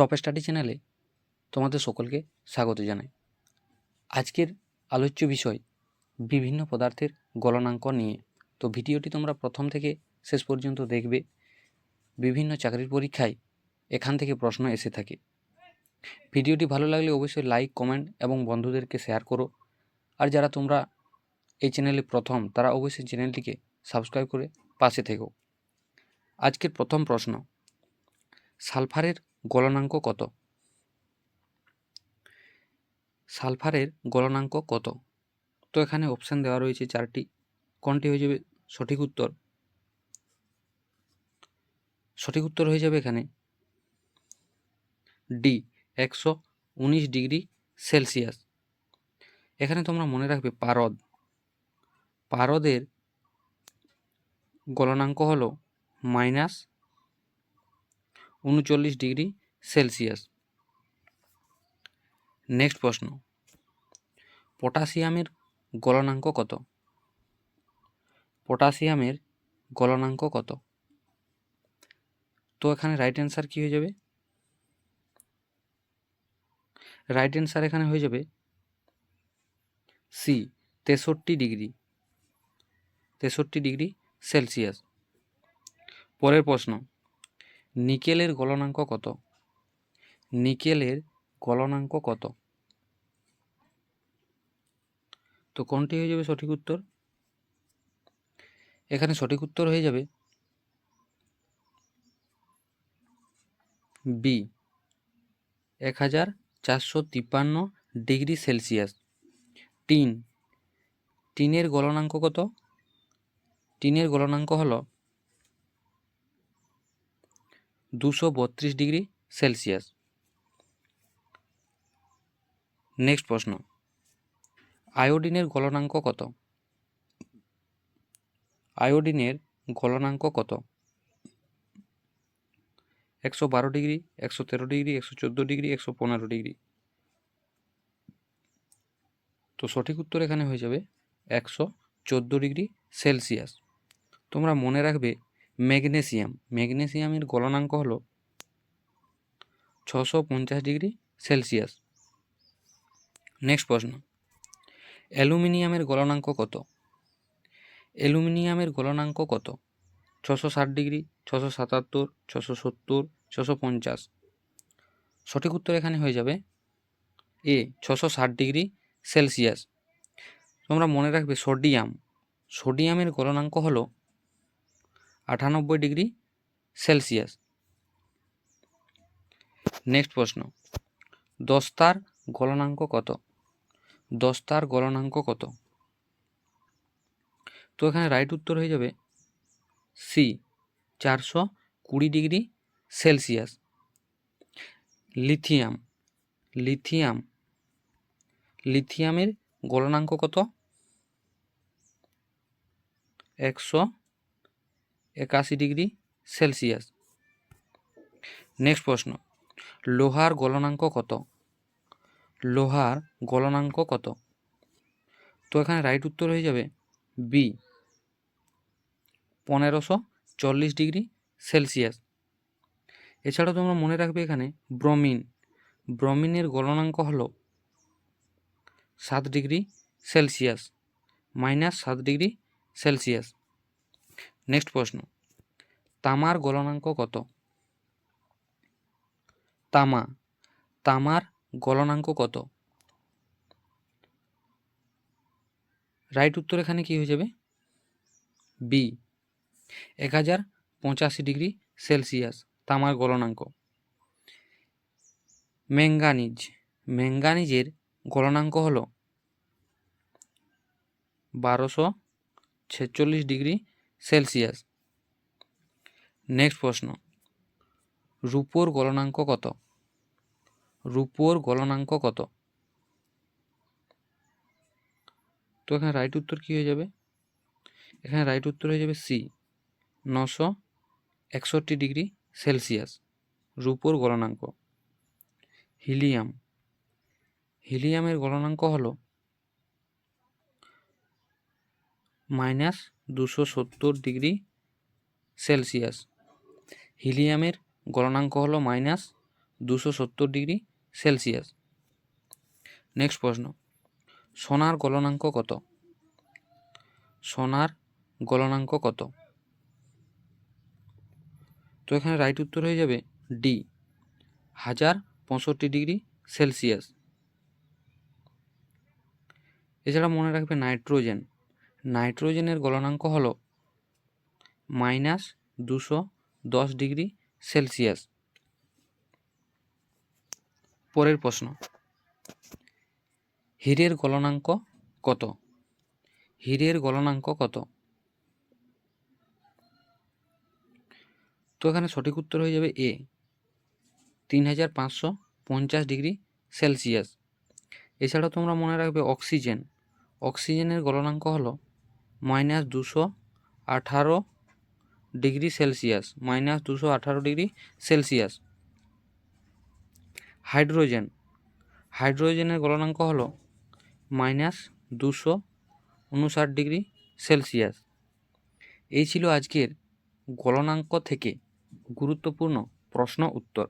Top study চ্যানেলে তোমাদের সকলকে স্বাগত জানাই। আজকের আলোচ্য বিষয় বিভিন্ন পদার্থের গলনাঙ্ক নিয়ে। তো ভিডিওটি তোমরা প্রথম থেকে শেষ পর্যন্ত দেখবে। বিভিন্ন চাকরির পরীক্ষায় এখান থেকে প্রশ্ন এসে থাকে। ভিডিওটি ভালো লাগলে অবশ্যই লাইক কমেন্ট এবং বন্ধুদেরকে শেয়ার করো। আর যারা তোমরা এই চ্যানেলে প্রথম, তারা অবশ্যই চ্যানেলটিকে সাবস্ক্রাইব করে পাশে থেকো। আজকের প্রথম প্রশ্ন, সালফারের গলনাঙ্ক কত? সালফারের গলনাঙ্ক কত? তো এখানে অপশান দেওয়া রয়েছে চারটি। কোনটি হয়ে যাবে? সঠিক উত্তর। সঠিক উত্তর হয়ে যাবে এখানে ডি একশো উনিশ ডিগ্রি সেলসিয়াস। এখানে তোমরা মনে রাখবে পারদ। পারদের গলনাঙ্ক হলো মাইনাস উনচল্লিশ ডিগ্রি সেলসিয়াস। নেক্সট প্রশ্ন। পটাশিয়ামের গলনাঙ্ক কত? পটাশিয়ামের গলনাঙ্ক কত? তো এখানে রাইট অ্যান্সার কী হয়ে যাবে? রাইট অ্যান্সার এখানে হয়ে যাবে সি তেষট্টি ডিগ্রি। তেষট্টি ডিগ্রি সেলসিয়াস। পরের প্রশ্ন। নিকেলের গলনাঙ্ক কত? নিকেলের গলনাঙ্ক কত? তো কোনটি হয়ে যাবে সঠিক উত্তর? এখানে সঠিক উত্তর হয়ে যাবে বি এক হাজার চারশো তিপ্পান্ন ডিগ্রি সেলসিয়াস। টিন, টিনের গলনাঙ্ক কত? টিনের গলনাঙ্ক হলো দুশো বত্রিশ ডিগ্রি সেলসিয়াস। নেক্সট প্রশ্ন। আয়োডিনের গলনাঙ্ক কত? আয়োডিনের গলনাঙ্ক কত? একশো বারো ডিগ্রি, একশো তেরো ডিগ্রি, একশো চোদ্দ ডিগ্রি, একশো পনেরো ডিগ্রি। তো সঠিক উত্তর এখানে হয়ে যাবে একশো চোদ্দ ডিগ্রি সেলসিয়াস। তোমরা মনে রাখবে ম্যাগনেসিয়াম। ম্যাগনেসিয়ামের গলনাঙ্ক হলো ছশো পঞ্চাশ ডিগ্রি সেলসিয়াস। নেক্সট প্রশ্ন। অ্যালুমিনিয়ামের গলনাঙ্ক কত? অ্যালুমিনিয়ামের গলনাঙ্ক কত? ছশো ষাট ডিগ্রি, ছশো সাতাত্তর, ছশো সত্তর, ছশো পঞ্চাশ। সঠিক উত্তর এখানে হয়ে যাবে এ, ছশো ষাট ডিগ্রি সেলসিয়াস। তোমরা মনে রাখবে সোডিয়াম। সোডিয়ামের গলনাঙ্ক হলো আটানব্বই ডিগ্রি সেলসিয়াস। নেক্সট প্রশ্ন। দস্তার গলনাঙ্ক কত? দস্তার গলনাঙ্ক কত? তো এখানে রাইট উত্তর হয়ে যাবে সি চারশো কুড়ি ডিগ্রি সেলসিয়াস। লিথিয়াম লিথিয়াম, লিথিয়ামের গলনাঙ্ক কত? একশো একাশি ডিগ্রি সেলসিয়াস। নেক্সট প্রশ্ন, লোহার গলনাঙ্ক কত? লোহার গলনাঙ্ক কত? তো এখানে রাইট উত্তর হয়ে যাবে বি পনেরোশো চল্লিশ ডিগ্রি সেলসিয়াস। এছাড়াও তোমরা মনে রাখবে এখানে ব্রমিন, ব্রমিনের গলনাঙ্ক হলো সাত ডিগ্রি সেলসিয়াস, মাইনাস সাত ডিগ্রি সেলসিয়াস। নেক্সট প্রশ্ন। তামার গলনাঙ্ক কত? তামা, তামার গলনাঙ্ক কত? রাইট উত্তর এখানে কি হয়ে যাবে? বি এক হাজার পঁচাশি ডিগ্রি সেলসিয়াস, তামার গলনাঙ্ক। ম্যাঙ্গানিজ ম্যাঙ্গানিজের গলনাঙ্ক হল বারোশো ছেচল্লিশ ডিগ্রি সেলসিয়াস। নেক্সট প্রশ্ন। রূপোর গলনাঙ্ক কত? রূপোর গলনাঙ্ক কত? তো এখানে রাইট উত্তর কী হয়ে যাবে? এখানে রাইট উত্তর হয়ে যাবে সি নশো একষট্টি ডিগ্রি সেলসিয়াস, রূপোর গলনাঙ্ক। হিলিয়াম। হিলিয়ামের গলনাঙ্ক হল মাইনাস দুশো সত্তর ডিগ্রি সেলসিয়াস। হিলিয়ামের গলনাঙ্ক হলো মাইনাস দুশো সত্তর ডিগ্রি সেলসিয়াস। নেক্সট প্রশ্ন, সোনার গলনাঙ্ক কত? সোনার গলনাঙ্ক কত? তো এখানে রাইট উত্তর হয়ে যাবে ডি হাজার পঁয়ষট্টি ডিগ্রি সেলসিয়াস। এছাড়া মনে রাখবে নাইট্রোজেন। নাইট্রোজেনের গলনাঙ্ক হল মাইনাস দুশো দশ ডিগ্রি সেলসিয়াস। পরের প্রশ্ন, হীরের গলনাঙ্ক কত? হীরের গলনাঙ্ক কত? তো এখানে সঠিক উত্তর হয়ে যাবে এ, তিন হাজার পাঁচশো পঞ্চাশ ডিগ্রি সেলসিয়াস। এছাড়াও তোমরা মনে রাখবে অক্সিজেন। অক্সিজেনের গলনাঙ্ক হলো মাইনাস দুশো আঠারো ডিগ্রি সেলসিয়াস, মাইনাস দুশো আঠারো ডিগ্রি সেলসিয়াস। হাইড্রোজেন, হাইড্রোজেনের গলনাঙ্ক হলো মাইনাস দুশো উনষাট ডিগ্রি সেলসিয়াস। এই ছিল আজকের গলনাঙ্ক থেকে গুরুত্বপূর্ণ প্রশ্ন উত্তর।